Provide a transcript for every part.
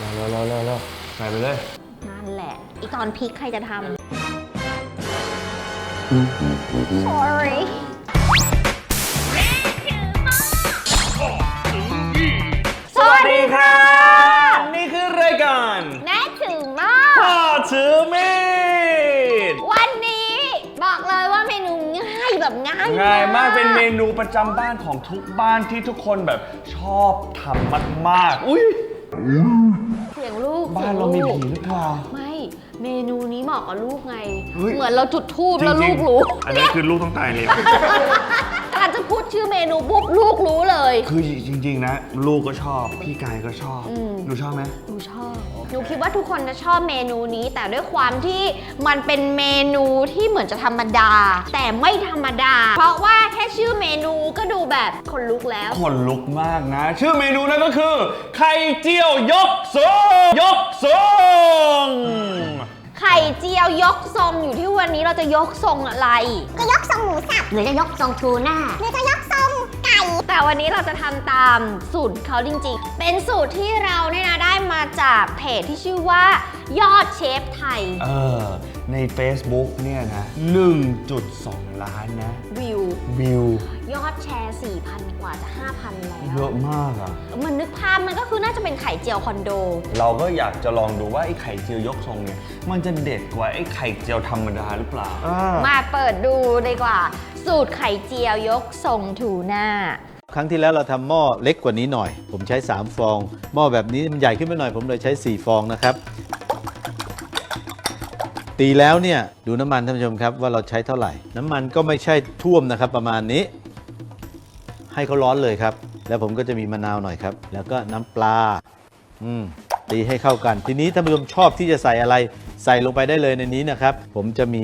เร็วเร็วเร็วเร็วใส่ไปเลย นั่นแหละ อีตอนพริกใครจะทำ sorry สวัสดีครับ นี่คือรายการแม่ถึงมากพ่อถือมีดวันนี้บอกเลยว่าเมนูง่ายแบบง่ายง่ายมากเป็นเมนูประจำบ้านของทุกบ้านที่ทุกคนแบบชอบทำมากๆ อุ้ย เสียงลูกบ้านเรามีสียงผีหรือเปล่า ไม่เมนูนี้เหมาะกับลูกไง เฮ้ย เหมือนเราจุดทูบแล้วลูกรู้ อันนั้นคือลูกต้องตายเลย การจะพูดชื่อเมนูปุ๊บลูกรู้เลย คือจริงๆนะ ลูกก็ชอบ พี่กายก็ชอบอืม หนูชอบไหม หนูชอบ หนูคิดว่าทุกคนจะชอบเมนูนี้ แต่ด้วยความที่มันเป็นเมนูที่เหมือนจะธรรมดา แต่ไม่ธรรมดา เพราะว่าแค่ชื่อเมนูก็ดูแบบคนลุกแล้ว ขนลุกมากนะ ชื่อเมนูนั่นก็คือ ไข่เจียวยกทรง กทรงอยู่ที่วันนี้เราจะยกทรงอะไร จะยกทรงหมูสับ หรือจะยกทรงทูน่าหรือจะยกทรงไก่ แต่วันนี้เราจะทำตามสูตรเขาจริงๆ เป็นสูตรที่เราเนี่ยนะได้มาจากเพจที่ชื่อว่ายอดเชฟไทย เออ ใน Facebook เนี่ยนะ 1.2 ล้านนะ วิว วิว ยอดแชร์ 4,000 กว่าจะ 5,000 แล้ว เยอะมากอะมันนึกภาพมันก็คือน่าจะเป็นไข่เจียวคอนโด เราก็อยากจะลองดูว่าไอ้ไข่เจียวยกทรงเนี่ย มันจะเด็ดกว่าไอ้ไข่เจียวธรรมดาหรือเปล่า มาเปิดดูดีกว่า สูตรไข่เจียวยกทรงทูน่า ครั้งที่แล้วเราทำหม้อเล็กกว่านี้หน่อย ผมใช้ 3 ฟอง หม้อแบบนี้มันใหญ่ขึ้นไปหน่อย ผมเลยใช้ 4 ฟองนะครับ ตีแล้วเนี่ยดูน้ำมันท่านผู้ชมครับว่าเราใช้เท่าไหร่ น้ำมันก็ไม่ใช่ท่วมนะครับ ประมาณนี้ ให้เขาร้อนเลยครับ แล้วผมก็จะมีมะนาวหน่อยครับ แล้วก็น้ำปลา อืมตีให้เข้ากัน ทีนี้ท่านผู้ชมชอบที่จะใส่อะไร ใส่ลงไปได้เลยในนี้นะครับ ผมจะมี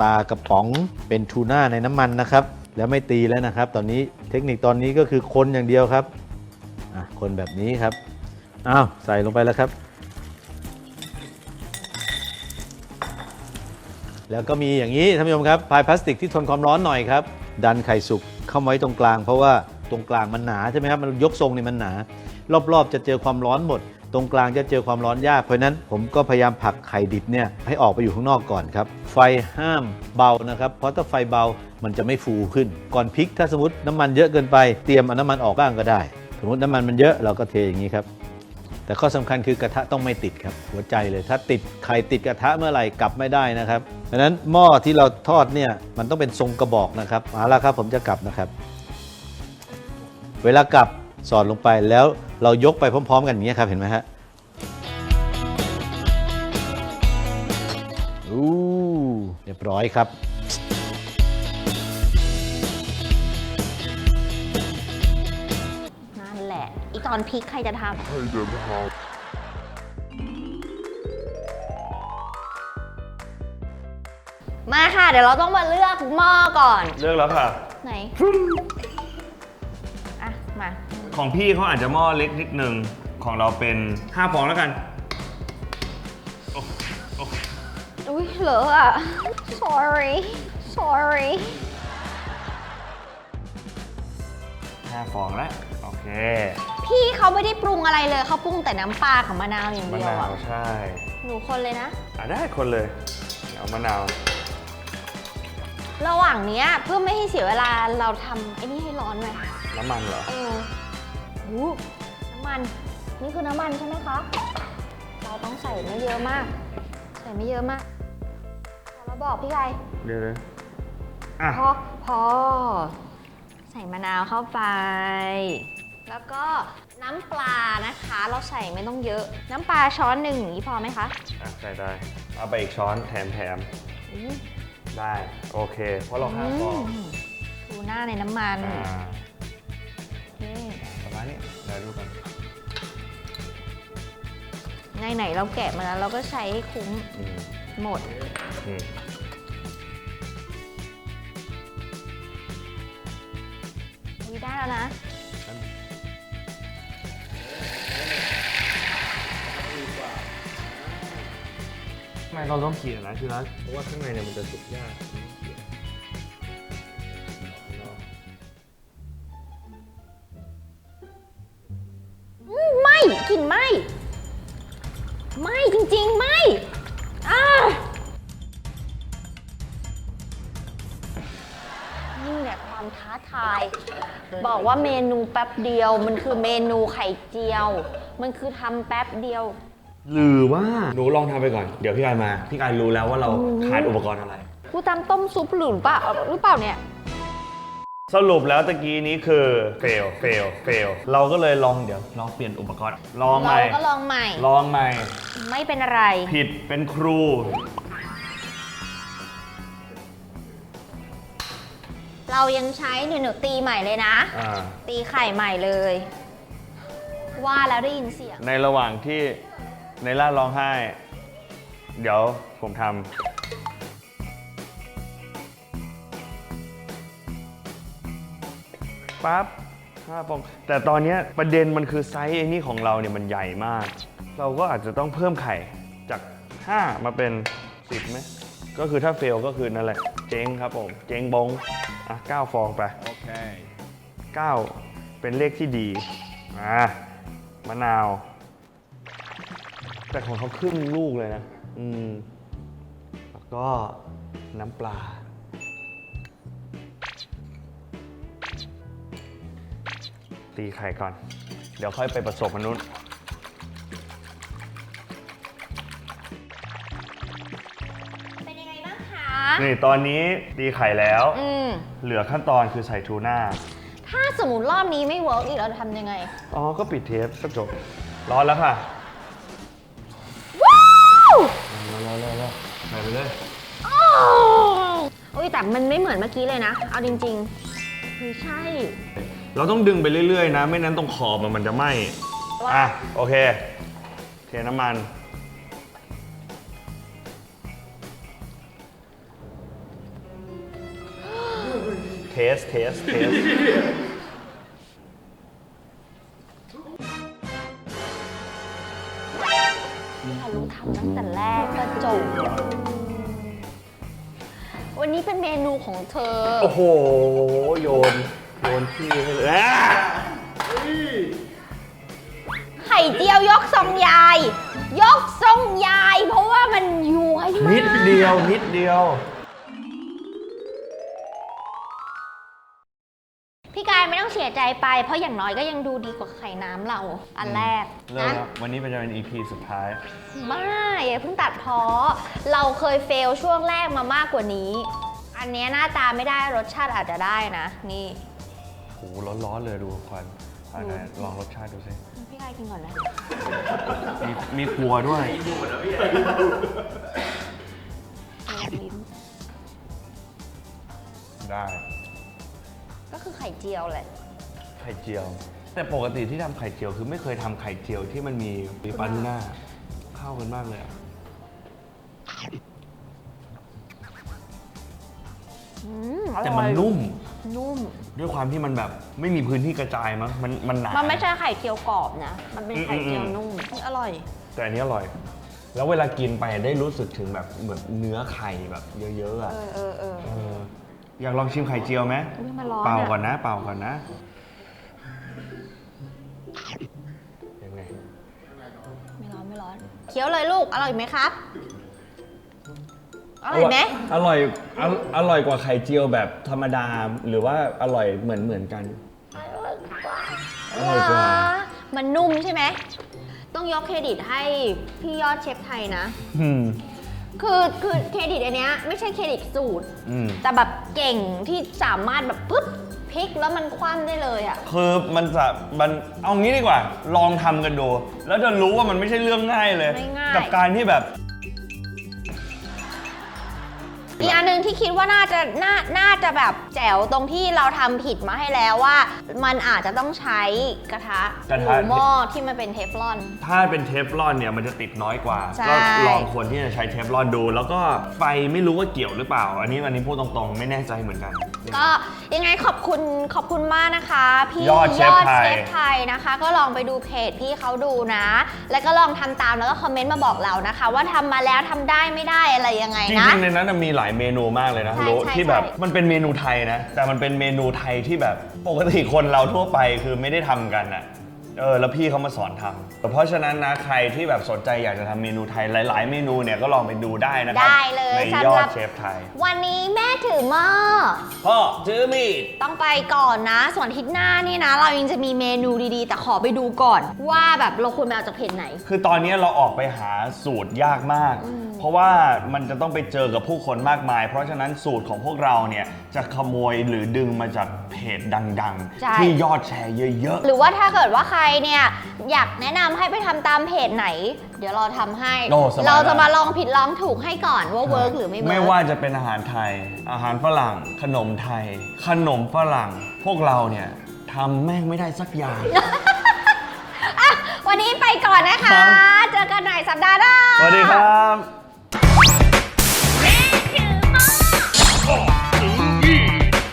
ปลากระป๋องเป็นทูน่าในน้ำมันนะครับ แล้วไม่ตีแล้วนะครับ ตอนนี้ ทคนิคตอนนี้ก็คือคนอย่างเดียวครับคนแบบนี้ครับอ้าวใส่ลงไปแล้วครับ แล้วก็มีอย่างนี้ท่านผู้ชมครับพายพลาสติกที่ทนความร้อนหน่อยครับ ดันไข่สุกเข้าไว้ตรงกลาง เพราะว่าตรงกลางมันหนาใช่ไหมครับมันยกทรงนี่มันหนา รอบๆ จะเจอความร้อนหมด ตรงกลางจะเจอความร้อนยาก เพราะนั้นผมก็พยายามผลักไข่ดิบเนี่ยให้ออกไปอยู่ข้างนอกก่อนครับ ไฟห้ามเบานะครับ เพราะถ้าไฟเบามันจะไม่ฟูขึ้น ก่อนพริกถ้าสมมติน้ำมันเยอะเกินไปเตรียมเอาน้ำมันออกบ้างก็ได้ สมมติน้ำมันมันเยอะเราก็เทอย่างนี้ครับแต่ข้อสำคัญคือกระทะต้องไม่ติดครับหัวใจเลยถ้าติดไข่ติดกระทะเมื่อไหร่กลับไม่ได้นะครับดังนั้นหม้อที่เราทอดเนี่ยมันต้องเป็นทรงกระบอกนะครับเอาละครับผมจะกลับนะครับ เวลากลับ สอดลงไปแล้วเรายกไปพร้อม ๆ กันอย่างนี้ยครับเห็นไหมฮะอู้เรียบร้อยครับ นั่นแหละ อีตอนพริกใครจะทำมาค่ะ เดี๋ยวเราต้องมาเลือกหม้อก่อน เลือกแล้วค่ะ ไหน อะ มา ของพี่เขาอาจจะหม้อเล็กนิดนึง ของเราเป็น 5 ฟองแล้วกันอุ้ยเหลืออะ sorry sorry 5ฟองแล้วโอเคพี่เขาไม่ได้ปรุงอะไรเลยเขาปรุงแต่น้ำปลากับมะนาวอย่างมะเดียวนาอะวใช่หนูคนเลยนะ อะได้คนเลย เอามะนาว ระหว่างเนี้ยเพื่อไม่ให้เสียเวลาเราทำไอ้นี่ให้ร้อนไหมน้ำมันเหรอ เออ หูน้ำมัน นี่คือน้ำมันใช่ไหมคะ เราต้องใส่ไม่เยอะมาก ใส่ไม่เยอะมากเราบอกพี่ไก่เดี๋ยวเลยอะพอพอ ใส่มะนาวเข้าไป แล้วก็น้ำปลานะคะ เราใส่ไม่ต้องเยอะ น้ำปลาช้อนหนึ่งอย่างนี้พอไหมคะ อะใส่ได้ เอาไปอีกช้อนแถมแถมอืมได้ โอเค เพราะเราห้าฟองมทูน่าในน้ำมัน อ่านี่ ประมาณนี้ได้รู้กันไหนๆเราแกะมาแล้วเราก็ใช้ให้คุ้มอืมหมดอืมวิได้แล้วนะ ทำไมเราต้องเขียนนะคือนะเพราะว่าข้างในเนี่ยมันจะสุกยาก นี่แหละความท้าทาย บอกว่าเมนูแป๊บเดียว มันคือเมนูไข่เจียว มันคือทำแป๊บเดียว หรือว่าหนูลองทำไปก่อน เดี๋ยวพี่กายมา พี่กายรู้แล้วว่าเราขาดอุปกรณ์อะไร กูตำต้มซุปหรือเปล่าหรือเปล่าเนี่ย สรุปแล้วตะกี้นี้คือ fail fail fail เราก็เลยลองเดี๋ยวลองเปลี่ยนอุปกรณ์ ลองใหเราม่ ก็ลองใหม่ ลองใหม่ ไม่เป็นอะไร ผิดเป็นครู เรายังใช้หนูหนูตีใหม่เลยนะ อ่าตีไข่ใหม่เลย ว่าแล้วได้ยินเสียง ในระหว่างที่ในล่าร้องไห้ เดี๋ยวผมทำปั๊บห้าฟองแต่ตอนเนี้ยประเด็นมันคือไซส์ไอ้นี่ของเราเนี่ยมันใหญ่มาก เราก็อาจจะต้องเพิ่มไข่จาก 5 มาเป็น 10ไหมก็คือถ้าเฟลก็คือนั่นแหละ เจ๊งครับผม เจ๊งบง อะ9ฟองไป โอเค 9 เป็นเลขที่ดีอ่ามะนาว แต่ของเขาครึ่งลูกเลยนะ อืม แล้วก็น้ำปลา ตีไข่ก่อน เดี๋ยวค่อยไปผสมมนุษย์ นี่ตอนนี้ตีไข่แล้ว อืมเหลือขั้นตอนคือใส่ทูน่า ถ้าสมมติรอบนี้ไม่เวิร์กอีกเราจะทำยังไง อ๋อ ก็ปิดเทปก็จบ ร้อนแล้วค่ะว้าวร้อนแล้วใส่ไปเลยอ้าวโอ้ยแต่มันไม่เหมือนเมื่อกี้เลยนะ เอาจริงๆเฮ้ยใช่ เราต้องดึงไปเรื่อยๆนะ ไม่นั้นตรงขอบมันมันจะไหม้ว่าอะ โอเค เทน้ำมัน เทส เทส เทส ถ้ารู้ทำตั้งแต่แรกก็จบ วันนี้เป็นเมนูของเธอ โอ้โห โยน โยนที่ให้เลยอะไข่เจียวยกทรงยาย ยกทรงยาย เพราะว่ามันย้วยมากนิดเดียว นิดเดียว สียใจไป เพราะอย่างน้อยก็ยังดูดีกว่าไข่น้ำเรา อันแรกเริ่มนะ แล้ววันนี้เป็นจะเป็น EP สุดท้าย ไม่อย่าเพิ่งตัดเพาะเราเคยเฟลช่วงแรกมามากกว่านี้ อันเนี้ยหน้าตาไม่ได้รสชาติอาจจะได้นะ นี่โห ร้อนๆเลยดูควันอันไหนลองรสชาติดูสิ พี่กายกินก่อนนะมีมีครัวด้วยลิ้นได้ ก็คือไข่เจียวแหละ ไข่เจียว แต่ปกติที่ทำไข่เจียวคือไม่เคยทำไข่เจียวที่มันมีปลาทูน่าเข้ากันมากเลยอะอืมอร่อยแต่มันนุ่มนุ่ม ด้วยความที่มันแบบไม่มีพื้นที่กระจายมั้งมันมันหนามันไม่ใช่ไข่เจียวกรอบนะ มันเป็นไข่เจียวอืมอืมนุ่มอร่อย แต่อันนี้อร่อย แล้วเวลากินไปได้รู้สึกถึงแบบเหมือนเนื้อไข่แบบเยอะๆอะเออเออเออ เอออยากลองชิมไข่เจียวไหมอุ๊ยมันร้อนเป่าอะก่อนนะ เป่าก่อนนะ คี้ยวเลยลูก อร่อยไหมครับ อร่อยไหมอร่อยอร่อยอร่อยกว่าไข่เจียวแบบธรรมดาหรือว่าอร่อยเหมือนเหมือนกันอร่อยกว่า มันนุ่มใช่ไหม ต้องยกเครดิตให้พี่ยอดเชฟไทยนะ อืม คือคือเครดิตอันเนี้ยไม่ใช่เครดิตสูตร อืม แต่แบบเก่งที่สามารถแบบปุ๊บ พลิกแล้วมันคว่ำได้เลยอะ คือมันจะมันเอางี้ดีกว่า ลองทำกันดู แล้วจะรู้ว่ามันไม่ใช่เรื่องง่ายเลย ไม่ง่าย กับการที่แบบ อีกอันหนึ่งที่คิดว่าน่าจะน่าน่าจะแบบแจ๋วตรงที่เราทำผิดมาให้แล้วว่า มันอาจจะต้องใช้กระทะกระหทะรือหม้อที่มันเป็นเทฟลอน ถ้าเป็นเทฟลอนเนี่ยมันจะติดน้อยกว่า ใช่ ก็ลองควรที่จะใช้เทฟลอนดู แล้วก็ไฟไม่รู้ว่าเกี่ยวหรือเปล่า อันนี้อันนี้พูดตรงๆ ไม่แน่ใจเหมือนกัน ก็ยังไงขอบคุณขอบคุณมากนะคะ พี่ยอดเชฟไทยเชฟไทยนะคะ ก็ลองไปดูเพจพี่เขาดูนะ แล้วก็ลองทำตามแล้วก็คอมเมนต์มาบอกเรานะคะ ว่าทำมาแล้วทำได้ไม่ได้อะไรยังไงจนะ ริงๆในนั้นนะมีหลายเมนูมากเลยนะใช่รู้ใช่ที่แบบใช่ มันเป็นเมนูไทยนะ แต่มันเป็นเมนูไทยที่แบบปกติคนเราทั่วไปคือไม่ได้ทำกันอะเออแล้วพี่เขามาสอนทำเพราะฉะนั้นนะใครที่แบบสนใจอยากจะทำเมนูไทยหลาย ๆ เมนูเนี่ยก็ลองไปดูได้นะครัได้เลยในสำยอหรัดบเชฟไทยวันนี้แม่ถือหม้อ พ่อจื้อมีด ต้องไปก่อนนะ ส่วนอาทิศหน้านี่นะ เรายังจะมีเมนูดีๆ แต่ขอไปดูก่อน ว่าแบบเราควรไปเอาจากเพจไหน คือตอนนี้เราออกไปหาสูตรยากมากเพ ราะว่ามันจะต้องไปเจอกับผู้คนมากมาย เพราะฉะนั้นสูตรของพวกเราเนี่ยจะขโมยหรือดึงมาจากเพจดังใช่ ๆ ที่ยอดแชร์เยอะ หรือว่าถ้าเกิดว่าใครเนี่ยอยากแนะนำให้ไปทำตามเพจไหน เดี๋ยวเราทำให้ โอ้สบายเราจะมากมาลองผิดลองถูกให้ก่อนว่าๆเวิร์กหรือไม่เวิร์ก ไม่ว่าจะเป็นอาหารไทย อาหารฝรั่ง ขนมไทย ขนมฝรั่ง พวกเราเนี่ยทำแม่งไม่ได้สักอย่าง อะวันนี้ไปก่อนนะคะ ครับ เจอกันใหม่สัปดาห์หน้า สวัสดีครับ